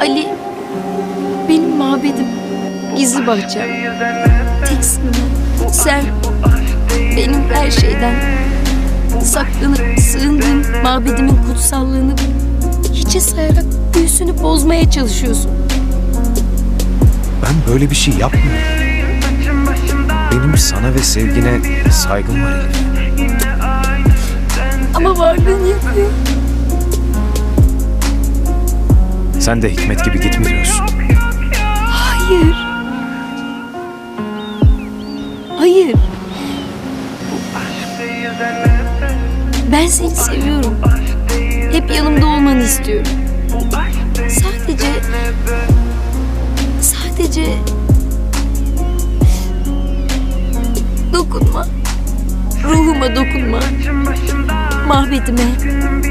Ali benim mabedim. Gizli bahçem. Tek sınırım. Sen benim her şeyden saklanıp sığındığım mabedimin kutsallığını hiçe sayarak büyüsünü bozmaya çalışıyorsun. Ben böyle bir şey yapmıyorum. Benim sana ve sevgine saygım var Elif. Ama varlığını yapıyor. Sen de Hikmet gibi gitme diyorsun. Hayır. Hayır. Ben seni seviyorum. Hep yanımda olmanı istiyorum. Sadece... Sadece... Dokunma. Ruhuma dokunma. Dokunma.